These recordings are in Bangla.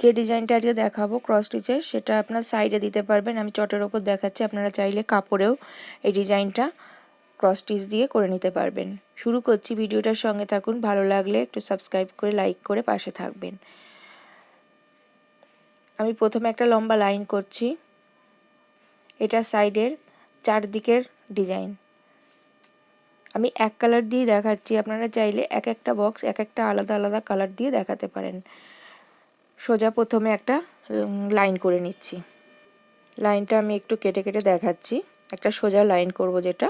যে ডিজাইনটা আজকে দেখাবো ক্রস স্টিচের সেটা আপনার সাইডে দিতে পারবেন। আমি চটের ওপর দেখাচ্ছি, আপনারা চাইলে কাপড়েও এই ডিজাইনটা ক্রস স্টিচ দিয়ে করে নিতে পারবেন। শুরু করছি ভিডিওটার সঙ্গে থাকুন, ভালো লাগলে একটু সাবস্ক্রাইব করে লাইক করে পাশে থাকবেন। আমি প্রথমে একটা লম্বা লাইন করছি। এটা সাইডের চারদিকের ডিজাইন। আমি এক কালার দিয়ে দেখাচ্ছি, আপনারা চাইলে এক একটা বক্স এক একটা আলাদা আলাদা কালার দিয়ে দেখাতে পারেন। সোজা প্রথমে একটা লাইন করে নিচ্ছি। লাইনটা আমি একটু কেটে কেটে দেখাচ্ছি। একটা সোজা লাইন করব যেটা।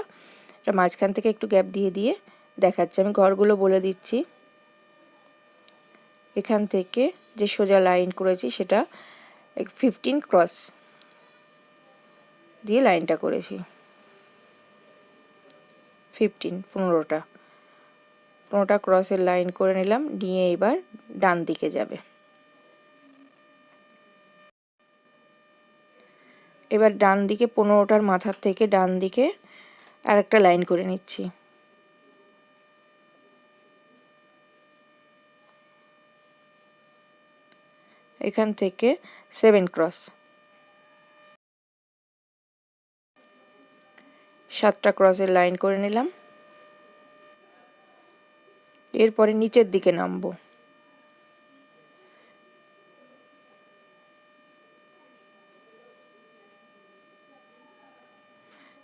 এটা মাঝখান থেকে একটু গ্যাপ দিয়ে দিয়ে দেখাচ্ছি। আমি ঘরগুলো বলে দিচ্ছি। এখান থেকে যে সোজা লাইন করেছি সেটা ফিফটিন ক্রস দিয়ে লাইনটা করেছি। ফিফটিন পনেরোটা। পনেরোটা ক্রসের লাইন করে নিলাম। নিয়ে এবার ডান দিকে যাবে। এবার ডান দিকে পনেরোটার মাথার থেকে ডান দিকে আর একটা লাইন করে নিচ্ছি। এখান থেকে সেভেন ক্রস। সাতটা ক্রসের লাইন করে নিলাম। এরপরে নিচের দিকে নামবো।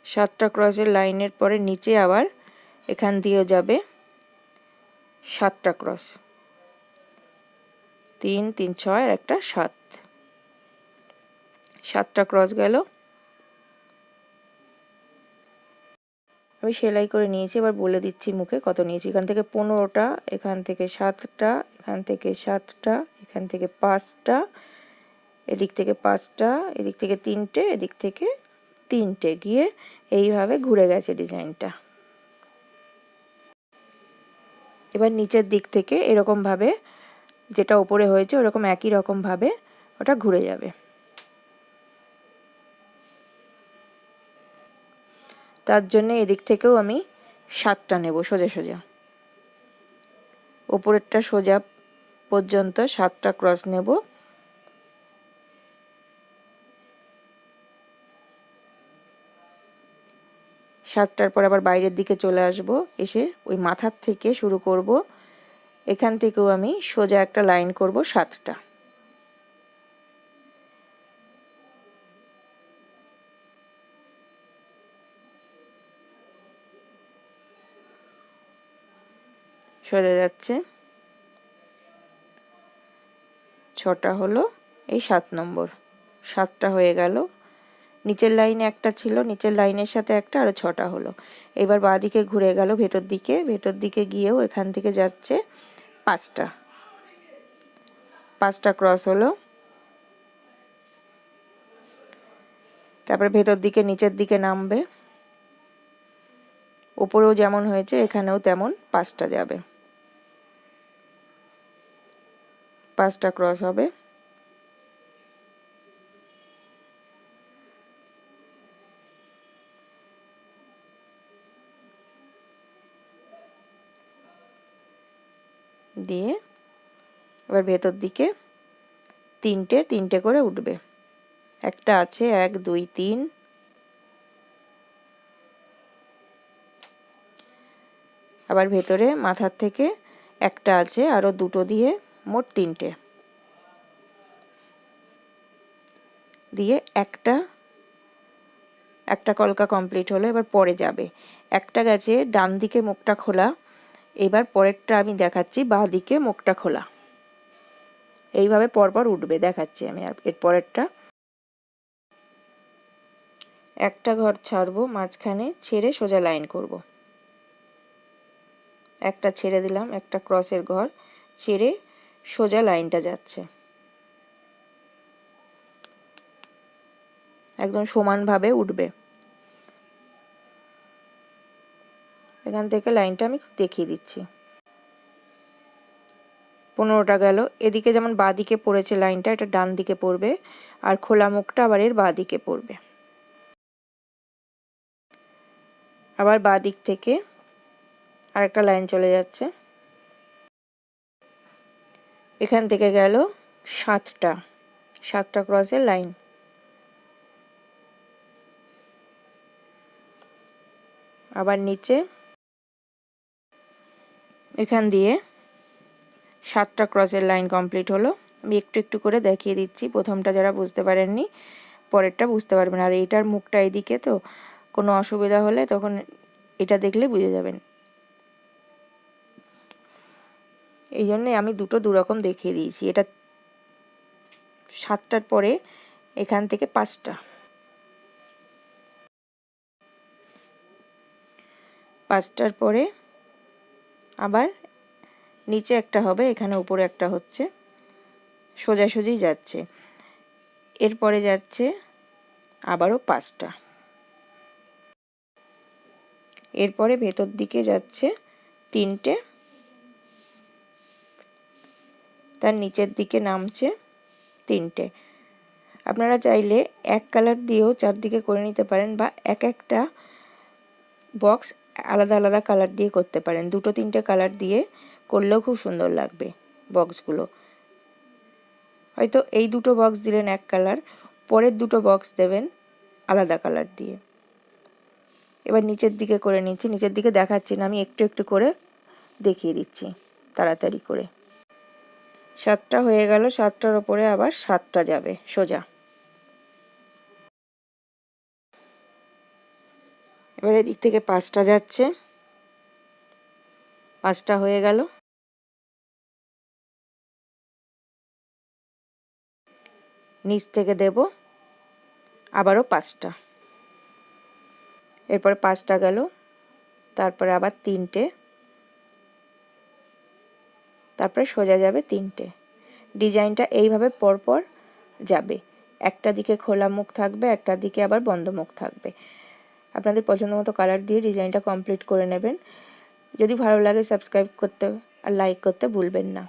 সাতটা ক্রসের লাইনের পরে নিচে আবার এখান দিয়েও যাবে সাতটা ক্রস। তিন তিন, ছয় একটা সাত। সাতটা ক্রস গেল। আমি সেলাই করে নিয়েছি, এবার বলে দিচ্ছি মুখে কত নিয়েছি। এখান থেকে পনেরোটা, এখান থেকে সাতটা, এখান থেকে সাতটা, এখান থেকে পাঁচটা, এদিক থেকে পাঁচটা, এদিক থেকে তিনটে, এদিক থেকে তিনটে গিয়ে এইভাবে ঘুরে গেছে ডিজাইনটা। এবার নিচের দিক থেকে এরকমভাবে যেটা ওপরে হয়েছে ওরকম একই রকমভাবে ওটা ঘুরে যাবে। তার জন্য এদিক থেকেও আমি সাতটা নেব সোজা সোজা। ওপরেরটা সোজা পর্যন্ত সাতটা ক্রস নেব। সাতটার পর আবার বাইরের দিকে চলে আসব, এসে ওই মাথার থেকে শুরু করব। এখান থেকেও আমি সোজা একটা লাইন করব সাতটা। সোজা যাচ্ছে। ছটা হলো এই সাত নম্বর। সাতটা হয়ে গেল। নিচের লাইনে একটা ছিল, নিচের লাইনের সাথে একটা আরও ছটা হলো। এবার বাঁ দিকে ঘুরে গেল ভেতর দিকে ভেতর দিকে গিয়েও এখান থেকে যাচ্ছে পাঁচটা। পাঁচটা ক্রস হলো। তারপরে ভেতর দিকে, নিচের দিকে নামবে। উপরেও যেমন হয়েছে, এখানেও তেমন পাঁচটা যাবে। পাঁচটা ক্রস হবে। দিয়ে এবার ভেতর দিকে তিনটে তিনটে করে উঠবে। একটা আছে এক, দুই, তিন। আবার ভেতরে মাথার থেকে একটা আছে আরও দুটো দিয়ে মোট তিনটে। দিয়ে একটা একটা কলকা কমপ্লিট হলো, এবার পরে যাবে। একটা গেছে ডান দিকে মুখটা খোলা। এবার পরেরটা আমি দেখাচ্ছি বাঁ দিকে মুখটা খোলা। এইভাবে পরপর উঠবে, দেখাচ্ছি আমি আর এর পরেরটা। একটা ঘর ছাড়বো, মাঝখানে ছেড়ে সোজা লাইন করব। একটা ছেড়ে দিলাম, একটা ক্রসের ঘর ছেড়ে সোজা লাইনটা যাচ্ছে। একদম সমানভাবে উঠবে। এখান থেকে লাইনটা আমি দেখিয়ে দিচ্ছি। পনেরোটা গেল। এদিকে যেমন বাঁ দিকে পড়েছে লাইনটা, এটা ডান দিকে পড়বে। আর খোলা মুখটা আবার এর বাঁ দিকে পড়বে। আবার বাঁ দিক থেকে আরেকটা লাইন চলে যাচ্ছে। এখান থেকে গেল সাতটা। সাতটা ক্রসের লাইন আবার নিচে এখান দিয়ে সাতটা ক্রসের লাইন কমপ্লিট হলো। আমি একটু একটু করে দেখিয়ে দিচ্ছি। প্রথমটা যারা বুঝতে পারেননি, পরেরটা বুঝতে পারবেন। আর এইটার মুখটা এদিকে তো কোনো অসুবিধা হলে তখন এটা দেখলে বুঝে যাবেন। এই জন্যে আমি দুটো দুরকম দেখিয়ে দিয়েছি। এটা সাতটার পরে এখান থেকে পাঁচটা। পাঁচটার পরে আবার নিচে একটা হবে, এখানে উপরে একটা হচ্ছে। সোজাসুজি যাচ্ছে। এরপরে যাচ্ছে আবারও পাঁচটা। এরপরে ভেতর দিকে যাচ্ছে তিনটে। তার নিচের দিকে নামছে তিনটে। আপনারা চাইলে এক কালার দিয়েও চারদিকে করে নিতে পারেন বা এক একটা বক্স আলাদা আলাদা কালার দিয়ে করতে পারেন। দুটো তিনটে কালার দিয়ে করলেও খুব সুন্দর লাগবে বক্সগুলো হয়তো এই দুটো বক্স দিলেন এক কালার পরের দুটো বক্স দেবেন আলাদা কালার দিয়ে। এবার নিচের দিকে করে নিচ্ছি। নিচের দিকে দেখাচ্ছি না, আমি একটু একটু করে দেখিয়ে দিচ্ছি তাড়াতাড়ি করে। সাতটা হয়ে গেল, সাতটার ওপরে আবার সাতটা যাবে, সোজা। এবারে দিক থেকে পাঁচটা যাচ্ছে। পাঁচটা হয়ে গেল। নিচ থেকে দেব। আবারও পাঁচটা। এরপরে পাঁচটা গেল। তারপরে আবার তিনটে। তারপরে সোজা যাবে তিনটে। ডিজাইনটা এইভাবে পরপর যাবে। একটা দিকে খোলা মুখ থাকবে, একটা দিকে আবার বন্ধ মুখ থাকবে। আপনাদের পছন্দ মতো কালার দিয়ে ডিজাইনটা কমপ্লিট করে নেবেন। যদি ভালো লাগে সাবস্ক্রাইব করতে আর লাইক করতে ভুলবেন না।